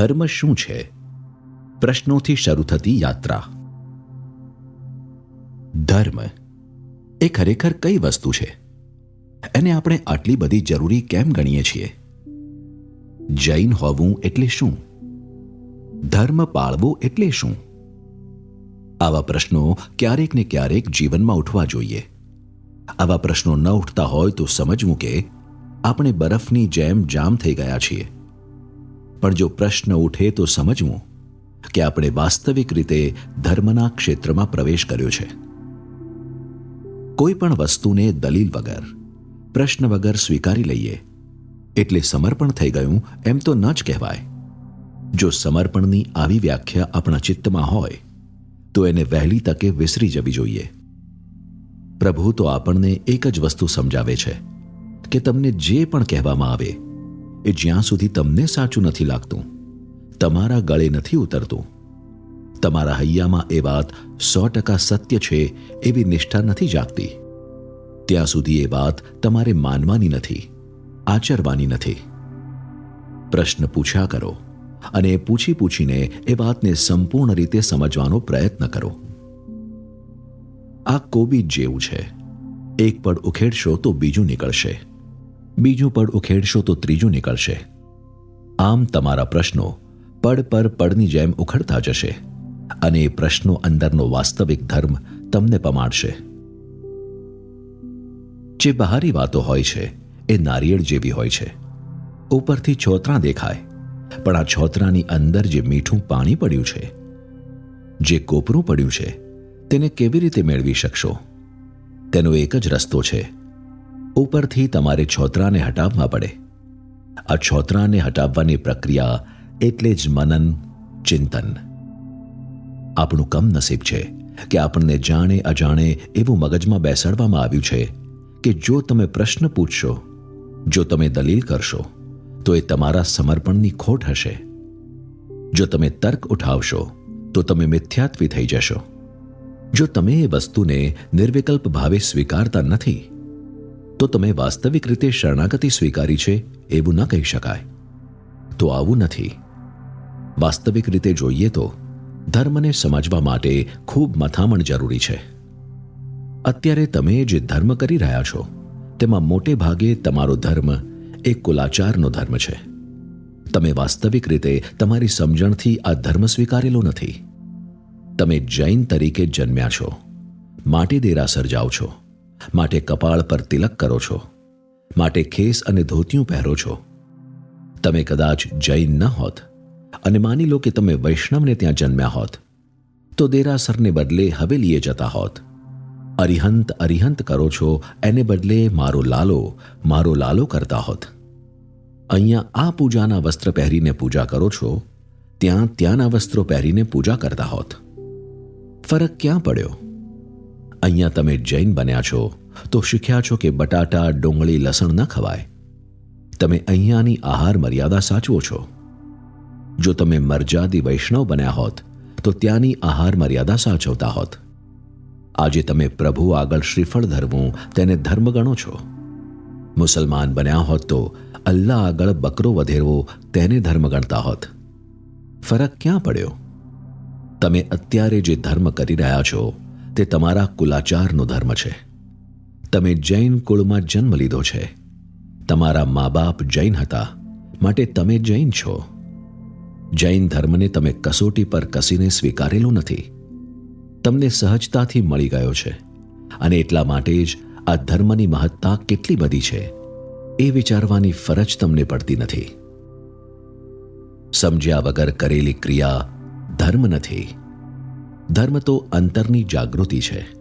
ધર્મ શું છે? પ્રશ્નોથી શરૂ થતી યાત્રા. ધર્મ એ ખરેખર કઈ વસ્તુ છે? એને આપણે આટલી બધી જરૂરી કેમ ગણીએ છીએ? જૈન હોવું એટલે શું? ધર્મ પાળવું એટલે શું? આવા પ્રશ્નો ક્યારેક ને ક્યારેક જીવનમાં ઉઠવા જોઈએ. આવા પ્રશ્નો ન ઉઠતા હોય તો સમજવું કે આપણે બરફની જેમ જામ થઈ ગયા છીએ. પણ જો પ્રશ્ન ઉઠે તો સમજવું કે આપણે વાસ્તવિક રીતે ધર્મના ક્ષેત્રમાં પ્રવેશ કર્યો છે. કોઈ પણ વસ્તુને દલીલ વગર, પ્રશ્ન વગર સ્વીકારી લઈએ, એટલે સમર્પણ થઈ ગયું એમ તો ન જ કહેવાય. જો સમર્પણની આવી વ્યાખ્યા આપણા ચિત્તમાં હોય, તો એને વહેલી તકે વિસરી જવી જોઈએ. પ્રભુ તો આપણને એક જ વસ્તુ સમજાવે છે કે તમને જે પણ કહેવામાં આવે એ જ્યાં સુધી તમને સાચું નથી લાગતું, તમારા ગળે નથી ઉતરતું. તમારા હૈયામાં એ વાત સો ટકા સત્ય છે એવી નિષ્ઠા નથી જાગતી. ત્યાં સુધી એ વાત તમારે માનવાની નથી, આચરવાની નથી. પ્રશ્ન પૂછ્યા કરો અને પૂછી પૂછીને એ વાતને સંપૂર્ણ રીતે સમજવાનો પ્રયત્ન કરો. આ કોબીજ જેવું છે. એક પડ ઉખેડશો તો બીજું નીકળશે. બીજું પડ ઉખેડશો તો ત્રીજું નીકળશે. આમ તમારા પ્રશ્નો પડ પર પડની જેમ ઉખડતા જશે અને એ પ્રશ્નો અંદરનો વાસ્તવિક ધર્મ તમને પમાડશે. જે બહારી વાતો હોય છે, એ નારિયેળ જેવી હોય છે. ઉપરથી છોતરા દેખાય, પણ આ છોતરાની અંદર જે મીઠું પાણી પડ્યું છે, જે કોપરું પડ્યું છે, તેને કેવી રીતે મેળવી શકશો? તેનો એક જ રસ્તો છે. ઉપરથી તમારે છોતરાને હટાવવા પડે. આ છોતરાને હટાવવાની પ્રક્રિયા એટલે જ મનન, ચિંતન. આપણું કમનસીબ છે કે આપણને જાણે અજાણે એવું મગજમાં બેસાડવામાં આવ્યું છે કે જો તમે પ્રશ્ન પૂછશો, જો તમે દલીલ કરશો, તો એ તમારા સમર્પણની ખોટ હશે. જો તમે તર્ક ઉઠાવશો, તો તમે મિથ્યાત્વી થઈ જશો. જો તમે એ વસ્તુને નિર્વિકલ્પ ભાવે સ્વીકારતા નથી તો તમે વાસ્તવિક રીતે શરણાગતિ સ્વીકારી છે એવું ન કહી શકાય. તો આવું નથી. વાસ્તવિક રીતે જોઈએ તો ધર્મને સમજવા માટે ખૂબ મથામણ જરૂરી છે. અત્યારે તમે જે ધર્મ કરી રહ્યા છો, તેમાં મોટે ભાગે તમારો ધર્મ એ કુલાચારનો ધર્મ છે. તમે વાસ્તવિક રીતે તમારી સમજણથી આ ધર્મ સ્વીકારેલો નથી. તમે જૈન તરીકે જન્મ્યા છો, માટે દેરાસર જાઓ છો. માટે કપાળ પર તિલક કરો છો, માટે ખેસ અને ધોતિયું પહેરો છો. તમે કદાચ જૈન ન હોત અને માની લો કે તમે વૈષ્ણવને ત્યાં જન્મ્યા હોત, તો દેરાસરને બદલે હવેલીએ જતા હોત. અરિહંત અરિહંત કરો છો, એને બદલે મારો લાલો મારો લાલો કરતા હોત. અહીંયા આ પૂજાના વસ્ત્ર પહેરીને પૂજા કરો છો, ત્યાં ત્યાંના વસ્ત્રો પહેરીને પૂજા કરતા હોત. ફરક ક્યાં પડ્યો? અહીંયા તમે જૈન બન્યા છો, તો શીખ્યા છો કે બટાટા, ડુંગળી, લસણ ન ખવાય. તમે અહીંયાની આહાર મર્યાદા સાચવો છો. જો તમે મર્જાદી વૈષ્ણવ બન્યા હોત, તો ત્યાંની આહાર મર્યાદા સાચવતા હોત. આજે તમે પ્રભુ આગળ શ્રીફળ ધરવું તેને ધર્મ ગણો છો. મુસલમાન બન્યા હોત તો અલ્લાહ આગળ બકરો વધેરવો તેને ધર્મ ગણતા હોત. ફરક ક્યાં પડ્યો? તમે અત્યારે જે ધર્મ કરી રહ્યા છો તે તમારા કુલાચારનો ધર્મ છે. તમે જૈન કુળમાં જન્મ લીધો છે. તમારા મા બાપ જૈન હતા, માટે તમે જૈન છો. જૈન ધર્મને તમે કસોટી પર કસીને સ્વીકારેલો નથી. તમને સહજતાથી મળી ગયો છે. અને એટલા માટે જ આ ધર્મની મહત્તા કેટલી બધી છે, એ વિચારવાની ફરજ તમને પડતી નથી. સમજ્યા વગર કરેલી ક્રિયા ધર્મ નથી. ધર્મ તો અંતરની જાગૃતિ છે.